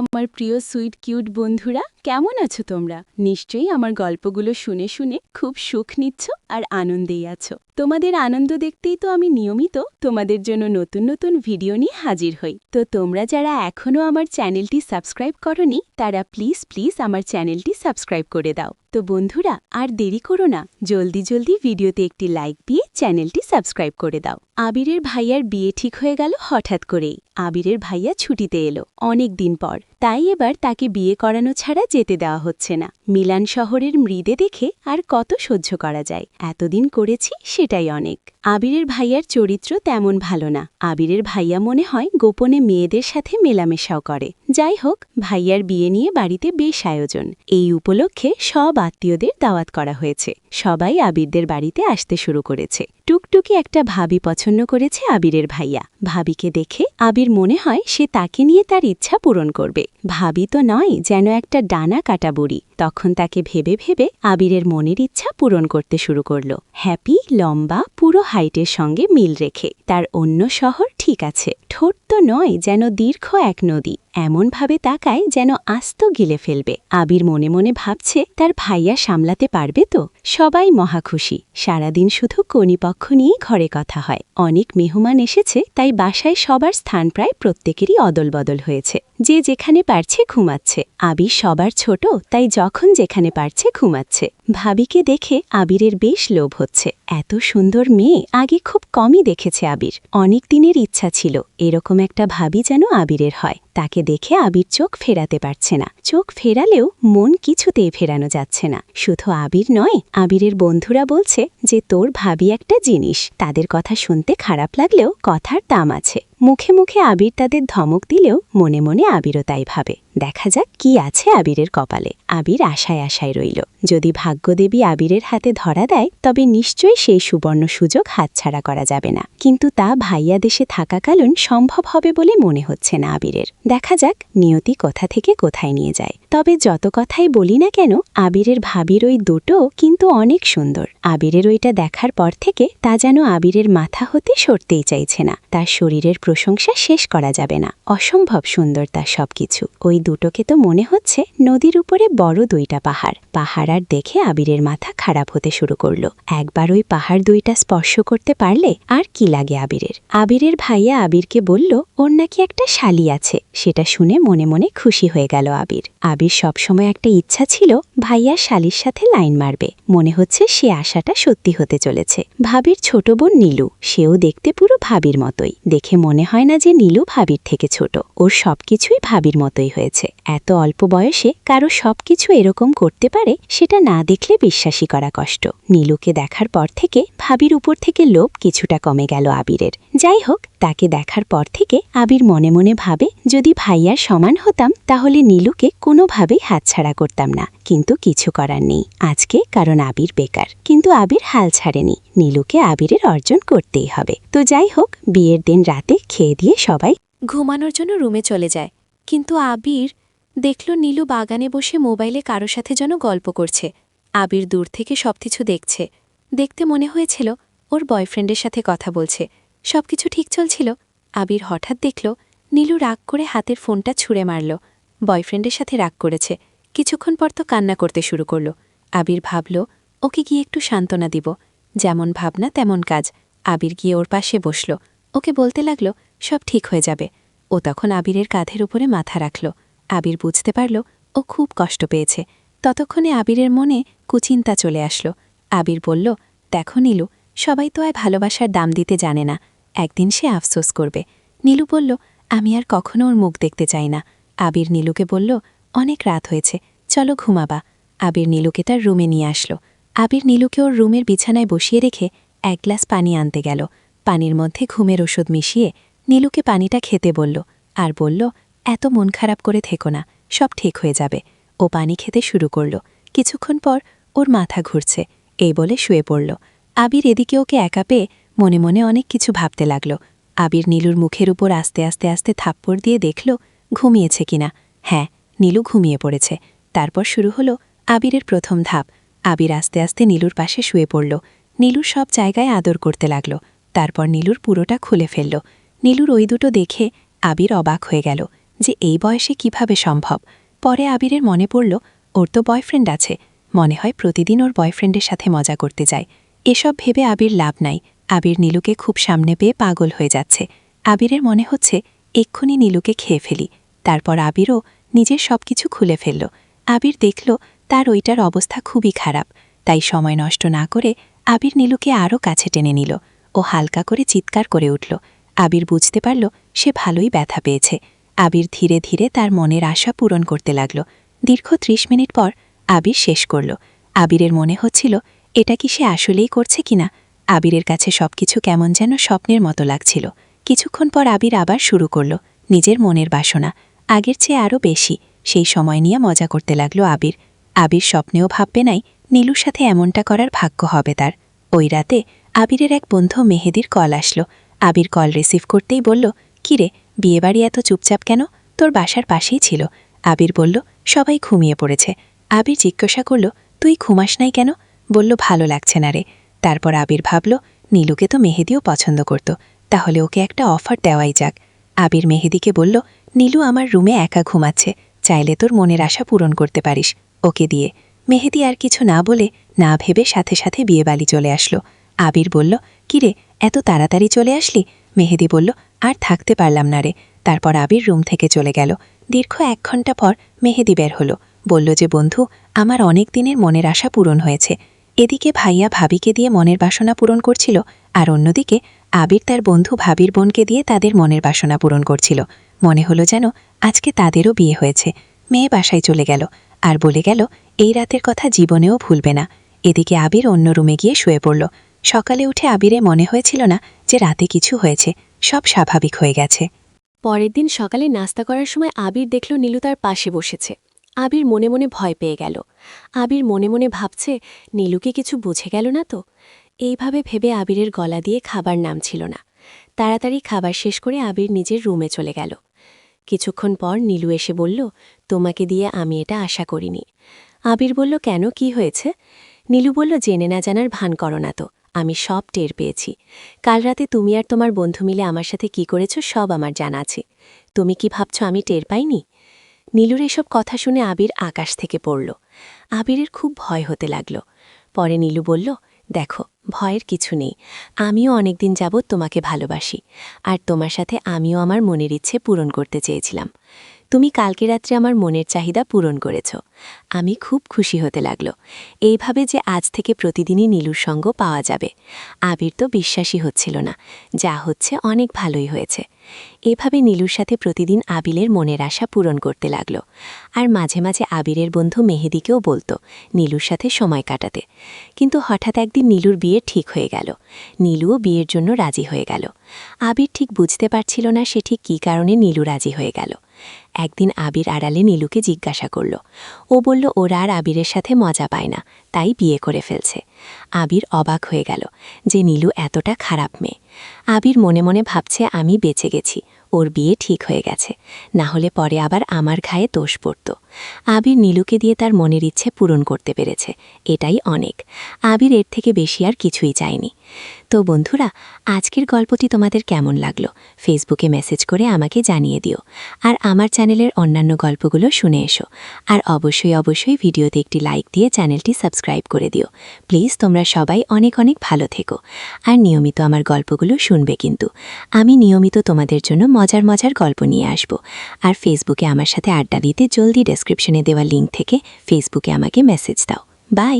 আমার প্রিয় sweet cute বন্ধুরা, কেমন আছো তোমরা? নিশ্চয়ই আমার গল্পগুলো শুনে শুনে খুব সুখ নিচ্ছ আর আনন্দেই আছো। তোমাদের আনন্দ দেখতেই তো আমি নিয়মিত তোমাদের জন্য নতুন নতুন ভিডিও নিয়ে হাজির হই। তো তোমরা যারা এখনও আমার চ্যানেলটি সাবস্ক্রাইব করনি, তারা প্লিজ প্লিজ আমার চ্যানেলটি সাবস্ক্রাইব করে দাও। তো বন্ধুরা, আর দেরি করো না। জলদি জলদি ভিডিওতে একটি লাইক দিয়ে চ্যানেলটি সাবস্ক্রাইব করে দাও। আবিরের ভাইয়ার বিয়ে ঠিক হয়ে গেল হঠাৎ করেই। আবিরের ভাইয়া ছুটিতে এলো অনেক দিন পর। তাই এবার তাকে বিয়ে করানো ছাড়া যেতে দেওয়া হচ্ছে না। মিলান শহরের মৃদে দেখে আর কত সহ্য করা যায়। এতদিন করেছি সেটাই অনেক। আবিরের ভাইয়ার চরিত্র তেমন ভালো না। আবিরের ভাইয়া মনে হয় গোপনে মেয়েদের সাথে মেলামেশাও করে। যাই হোক, ভাইয়ার বিয়ে নিয়ে বাড়িতে বেশ আয়োজন। এই উপলক্ষে সব আত্মীয়দের দাওয়াত করা হয়েছে। সবাই আবিরদের বাড়িতে আসতে শুরু করেছে। টুকটুকি একটা ভাবি পছন্দ করেছে আবিরের ভাইয়া। ভাবিকে দেখে আবির মনে হয় সে তাকে নিয়ে তার ইচ্ছা পূরণ করবে। ভাবি তো নয় যেন একটা ডানা কাটা বুড়ি। তখন তাকে ভেবে ভেবে আবিরের মনের ইচ্ছা পূরণ করতে শুরু করল। হ্যাপি, লম্বা, পুরো হাইটের সঙ্গে মিল রেখে তার অন্য শহর ঠিক আছে। ঠোঁট তো নয় যেন দীর্ঘ এক নদী। এমনভাবে তাকায় যেন আস্ত গিলে ফেলবে। আবির মনে মনে ভাবছে তার ভাইয়া সামলাতে পারবে তো? সবাই মহাখুশি সারাদিন শুধু কনিপক্ষ নিয়েই ঘরে কথা হয়। অনেক মেহমান এসেছে, তাই বাসায় সবার স্থান প্রায় প্রত্যেকেরই অদলবদল হয়েছে। যে যেখানে পারছে ঘুমাচ্ছে। আবি সবার ছোট, তাই যখন যেখানে পারছে ঘুমাচ্ছে। ভাবিকে দেখে আবিরের বেশ লোভ হচ্ছে। এত সুন্দর মেয়ে আগে খুব কমই দেখেছে আবির। অনেক দিনের ইচ্ছা ছিল, এরকম একটা ভাবি যেন আবিরের হয়। তাকে দেখে আবির চোখ ফেরাতে পারছে না। চোখ ফেরালেও মন কিছুতেই ফেরানো যাচ্ছে না। শুধু আবির নয়, আবিরের বন্ধুরা বলছে যে, তোর ভাবি একটা জিনিস। তাদের কথা শুনতে খারাপ লাগলেও কথার দাম আছে। মুখে মুখে আবির তাদের ধমক দিলেও মনে মনে আবিরও তাই ভাবে। দেখা যাক কি আছে আবিরের কপালে। আবির আশায় আশায় রইল। যদি ভাগ্যদেবী আবিরের হাতে ধরা দেয়, তবে নিশ্চয়ই সেই সুবর্ণ সুযোগ হাতছাড়া করা যাবে না। কিন্তু তা ভাইয়া দেশে থাকাকালীন সম্ভব হবে বলে মনে হচ্ছে না আবিরের। দেখা যাক নিয়তি কোথা থেকে কোথায় নিয়ে যায়। তবে যত কথাই বলি না কেন, আবিরের ভাবির ওই দুটো কিন্তু অনেক সুন্দর। আবিরের ওইটা দেখার পর থেকে তা যেন আবিরের মাথা হতে সরতেই চাইছে না। তার শরীরের প্রশংসা শেষ করা যাবে না। অসম্ভব সুন্দর তার সবকিছু। ওই দুটোকে তো মনে হচ্ছে নদীর উপরে বড় দুইটা পাহাড়। পাহাড় আর দেখে আবিরের মাথা খারাপ হতে শুরু করল। একবার ওই পাহাড় দুইটা স্পর্শ করতে পারলে আর কি লাগে আবিরের? আবিরের ভাইয়া আবিরকে বলল, ওর নাকি একটা শালি আছে। সেটা শুনে মনে মনে খুশি হয়ে গেল আবির। আবির সবসময় একটা ইচ্ছা ছিল ভাইয়া শালির সাথে লাইন মারবে। মনে হচ্ছে সে আশাটা সত্যি হতে চলেছে। ভাবির ছোট বোন নীলু। সেও দেখতে পুরো ভাবির মতোই। দেখে মনে হয় না যে নীলু ভাবির থেকে ছোট। ওর সব কিছুই ভাবির মতোই হয়েছে। এত অল্প বয়সে কারও সব কিছু এরকম করতে পারে, সেটা না দেখলে বিশ্বাসী করা কষ্ট। নীলুকে দেখার পর থেকে ভাবির উপর থেকে লোভ কিছুটা কমে গেল আবিরের। যাই হোক তাকে দেখার পর থেকে আবির মনে মনে ভাবে, যদি ভাইয়ার সমান হতাম, তাহলে নীলুকে কোনোভাবেই হাতছাড়া করতাম না। কিন্তু কিছু করার নেই। আজকে কারণ আবির বেকার। কিন্তু আবির হাল ছাড়েনি। নীলুকে আবিরের অর্জন করতেই হবে। তো যাই হোক, বিয়ের দিন রাতে খেয়ে দিয়ে সবাই ঘুমানোর জন্য রুমে চলে যায়। কিন্তু আবির দেখল নীলু বাগানে বসে মোবাইলে কারও সাথে যেন গল্প করছে। আবির দূর থেকে সবকিছু দেখছে। দেখতে মনে হয়েছিল, ওর বয়ফ্রেন্ডের সাথে কথা বলছে। সবকিছু ঠিক চলছিল। আবির হঠাৎ দেখল, নীলু রাগ করে হাতের ফোনটা ছুঁড়ে মারল। বয়ফ্রেন্ডের সাথে রাগ করেছে। কিছুক্ষণ পর তো কান্না করতে শুরু করল। আবির ভাবল, ওকে গিয়ে একটু সান্ত্বনা দিব। যেমন ভাবনা, তেমন কাজ। আবির গিয়ে ওর পাশে বসল। ওকে বলতে লাগল, সব ঠিক হয়ে যাবে। ও তখন আবিরের কাঁধের উপরে মাথা রাখল। আবির বুঝতে পারল, ও খুব কষ্ট পেয়েছে। ততক্ষণে আবিরের মনে কুচিন্তা চলে আসলো। আবির বলল, দেখো নীলু, সবাই তো আয় ভালোবাসার দাম দিতে জানে না। একদিন সে আফসোস করবে। নীলু বলল, আমি আর কখনো ওর মুখ দেখতে চাই না। আবির নীলুকে বলল, অনেক রাত হয়েছে, চলো ঘুমাবা। আবির নীলুকে তার রুমে নিয়ে আসলো। আবির নীলুকে ওর রুমের বিছানায় বসিয়ে রেখে এক গ্লাস পানি আনতে গেল। পানির মধ্যে ঘুমের ওষুধ মিশিয়ে নীলুকে পানিটা খেতে বলল আর বলল, এত মন খারাপ করে থেকো না, সব ঠিক হয়ে যাবে। ও পানি খেতে শুরু করল। কিছুক্ষণ পর ওর মাথা ঘুরছে, এই বলে শুয়ে পড়ল। আবির এদিকে ওকে একা পেয়ে মনে মনে অনেক কিছু ভাবতে লাগল। আবির নীলুর মুখের উপর আস্তে আস্তে আস্তে থাপ্পড় দিয়ে দেখল, ঘুমিয়েছে কিনা। হ্যাঁ নীলু ঘুমিয়ে পড়েছে। তারপর শুরু হলো আবিরের প্রথম ধাপ। আবির আস্তে আস্তে নীলুর পাশে শুয়ে পড়ল। নীলুর সব জায়গায় আদর করতে লাগল। তারপর নীলুর পুরোটা খুলে ফেলল। নীলুর ওই দুটো দেখে আবির অবাক হয়ে গেল যে এই বয়সে কীভাবে সম্ভব। পরে আবিরের মনে পড়ল, ওর তো বয়ফ্রেন্ড আছে। মনে হয় প্রতিদিন ওর বয়ফ্রেন্ডের সাথে মজা করতে যায়। এসব ভেবে আবির লাভ নাই। আবির নীলুকে খুব সামনে পেয়ে পাগল হয়ে যাচ্ছে। আবিরের মনে হচ্ছে, এক্ষুনি নীলুকে খেয়ে ফেলি। তারপর আবিরও নিজের সবকিছু খুলে ফেলল। আবির দেখল, তার ওইটার অবস্থা খুবই খারাপ। তাই সময় নষ্ট না করে আবির নীলুকে আরও কাছে টেনে নিল। ও হালকা করে চিৎকার করে উঠল। আবির বুঝতে পারল, সে ভালোই ব্যথা পেয়েছে। আবির ধীরে ধীরে তার মনের আশা পূরণ করতে লাগল। দীর্ঘ ত্রিশ মিনিট পর আবির শেষ করল। আবিরের মনে হচ্ছিল, এটা কি সে আসলেই করছে কিনা? আবিরের কাছে সবকিছু কেমন যেন স্বপ্নের মতো লাগছিল। কিছুক্ষণ পর আবির আবার শুরু করল, নিজের মনের বাসনা। আগের চেয়ে আরও বেশি, সেই সময় নিয়ে মজা করতে লাগল আবির। আবির স্বপ্নেও ভাববে নাই, নীলুর সাথে এমনটা করার ভাগ্য হবে তার। ওই রাতে আবিরের এক বন্ধু মেহেদির কল আসলো। আবির কল রিসিভ করতেই বলল, কিরে, বিয়েবাড়ি এত চুপচাপ কেন? তোর বাসার পাশেই ছিল। আবির বলল, সবাই ঘুমিয়ে পড়েছে। আবির জিজ্ঞাসা করল, তুই ঘুমাস নাই কেন? বলল, ভালো লাগছে না রে। তারপর আবির ভাবল, নীলুকে তো মেহেদিও পছন্দ করত, তাহলে ওকে একটা অফার দেওয়াই যাক। আবির মেহেদিকে বলল, নীলু আমার রুমে একা ঘুমাচ্ছে, চাইলে তোর মনের আশা পূরণ করতে পারিস, ওকে দিয়ে। মেহেদি আর কিছু না বলে, না ভেবে সাথে সাথে বিয়েবাড়ি চলে আসলো। আবির বলল, কিরে, এত তাড়াতাড়ি চলে আসলি? মেহেদি বলল, আর থাকতে পারলাম না রে। তারপর আবির রুম থেকে চলে গেল। দীর্ঘ এক ঘণ্টা পর মেহেদি বের হলো। বলল যে, বন্ধু, আমার অনেক দিনের মনের আশা পূরণ হয়েছে এদিকে ভাইয়া ভাবিকে দিয়ে মনের বাসনা পূরণ করছিল, আর অন্যদিকে আবির তার বন্ধু ভাবির বোনকে দিয়ে তাদের মনের বাসনা পূরণ করছিল। মনে হলো যেন আজকে তাদেরও বিয়ে হয়েছে। মেয়ে বাসায় চলে গেল, আর বলে গেল, এই রাতের কথা জীবনেও ভুলবে না। এদিকে আবির অন্য রুমে গিয়ে শুয়ে পড়ল। সকালে উঠে আবিরে মনে হয়েছিল না যে রাতে কিছু হয়েছে, সব স্বাভাবিক হয়ে গেছে। পরের দিন সকালে নাস্তা করার সময় আবির দেখল নীলু তার পাশে বসেছে। আবির মনে মনে ভয় পেয়ে গেল। আবির মনে মনে ভাবছে, নীলুকে কিছু বুঝে গেল না তো? এইভাবে ভেবে আবিরের গলা দিয়ে খাবার নাম ছিল না। তাড়াতাড়ি খাবার শেষ করে আবির নিজের রুমে চলে গেল। কিছুক্ষণ পর নীলু এসে বলল, তোমাকে দিয়ে আমি এটা আশা করিনি। আবির বলল, কেন? কি হয়েছে? নীলু বলল, জেনে না জানার ভান করো না তো। আমি সব টের পেয়েছি। কাল রাতে তুমি আর তোমার বন্ধু মিলে আমার সাথে কি করেছ সব আমার জানা আছে। তুমি কি ভাবছ আমি টের পাইনি? নীলুর এসব কথা শুনে আবির আকাশ থেকে পড়ল। আবিরের খুব ভয় হতে লাগল। পরে নীলু বলল, দেখো, ভয়ের কিছু নেই। আমিও অনেকদিন যাবৎ তোমাকে ভালোবাসি। আর তোমার সাথে আমিও আমার মনের ইচ্ছে পূরণ করতে চেয়েছিলাম। তুমি কালকে রাত্রে আমার মনের চাহিদা পূরণ করেছ। আমি খুব খুশি হতে লাগল। এইভাবে যে আজ থেকে প্রতিদিনই নীলুর সঙ্গ পাওয়া যাবে, আবির তো বিশ্বাসই হচ্ছিল না, যা হচ্ছে অনেক ভালোই হয়েছে। এভাবে নীলুর সাথে প্রতিদিন আবিলের মনের আশা পূরণ করতে লাগল। আর মাঝে মাঝে আবিরের বন্ধু মেহেদিকেও বলতো নীলুর সাথে সময় কাটাতে। কিন্তু হঠাৎ একদিন নীলুর বিয়ে ঠিক হয়ে গেল। নীলুও বিয়ের জন্য রাজি হয়ে গেল। আবির ঠিক বুঝতে পারছিল না সে ঠিক কী কারণে নীলু রাজি হয়ে গেল। একদিন আবির আড়ালে নীলুকে জিজ্ঞাসা করল। ও বলল, ওরা আর আবিরের সাথে মজা পায় না, তাই বিয়ে করে ফেলছে। আবির অবাক হয়ে গেল যে নীলু এতটা খারাপ মেয়ে। আবির মনে মনে ভাবছে, আমি বেঁচে গেছি, ওর বিয়ে ঠিক হয়ে গেছে, না হলে পরে আবার আমার ঘায়ে দোষ পড়ত। আবির নীলুকে দিয়ে তার মনের ইচ্ছে পূরণ করতে পেরেছে, এটাই অনেক। আবির এর থেকে বেশি আর কিছুই চায়নি। তো বন্ধুরা, আজকের গল্পটি তোমাদের কেমন লাগল? ফেসবুকে মেসেজ করে আমাকে জানিয়ে দিও। আর আমার চ্যানেলের অন্যান্য গল্পগুলো শুনে এসো। আর অবশ্যই অবশ্যই ভিডিওতে একটি লাইক দিয়ে চ্যানেলটি সাবস্ক্রাইব করে দিও। প্লিজ, তোমরা সবাই অনেক অনেক ভালো থেকো। আর নিয়মিত আমার গল্পগুলো শুনবে কিন্তু। আমি নিয়মিত তোমাদের জন্য মজার মজার গল্প নিয়ে আসব। আর ফেসবুকে আমার সাথে আড্ডা দিতে জলদি ডেসক্রিপশনে দেওয়া লিঙ্ক থেকে ফেসবুকে আমাকে মেসেজ দাও। বাই